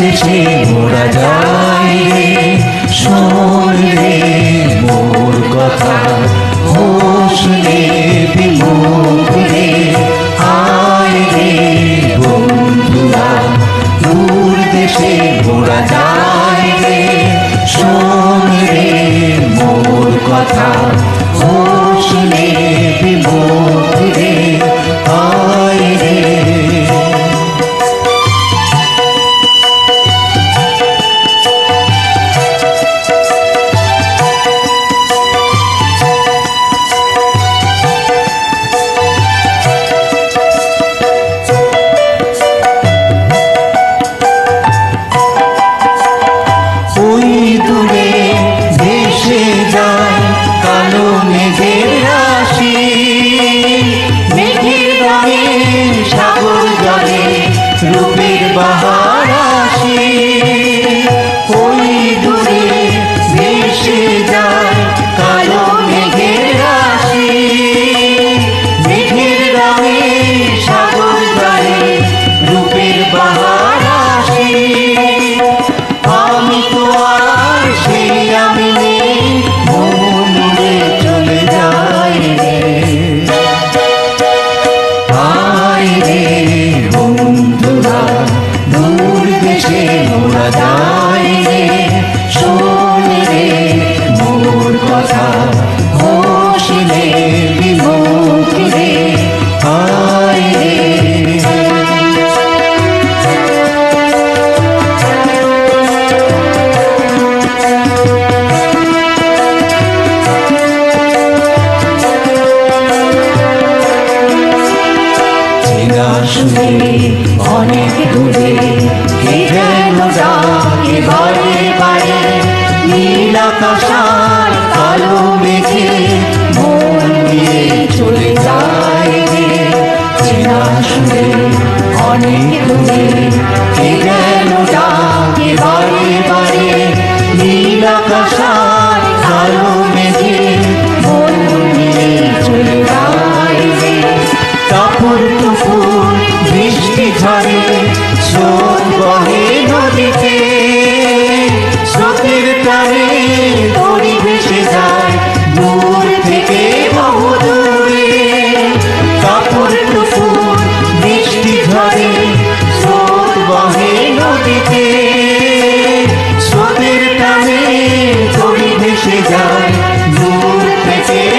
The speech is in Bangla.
দেশে মোরা যাই রে। শোন রে মোর কথা হোস রে বিমুখ রে। আয় রে বন্ধুরা, দূর দেশে মোরা যাই রে। শোন রে মোর কথা হোস রে রূপের বাহারাসী যায় রে শোন রে মোর কথা। ঘোষিলে বিমুখ রে আয় অনেক দূরে যেন ডাকে বারে বারে নীল আকাশার কালো মেঘে মন দিয়ে চলে যায় রে। চেনা শুনে যেন ডাকে নদীতে স্রোতের দড়ি ভেসে যায়। দূর থেকে বহু দূরে কাপড় টুপুর বৃষ্টি ঝরে, স্রোত বহে নদীতে। স্রোতের টানে দড়ি ভেসে দূর থেকে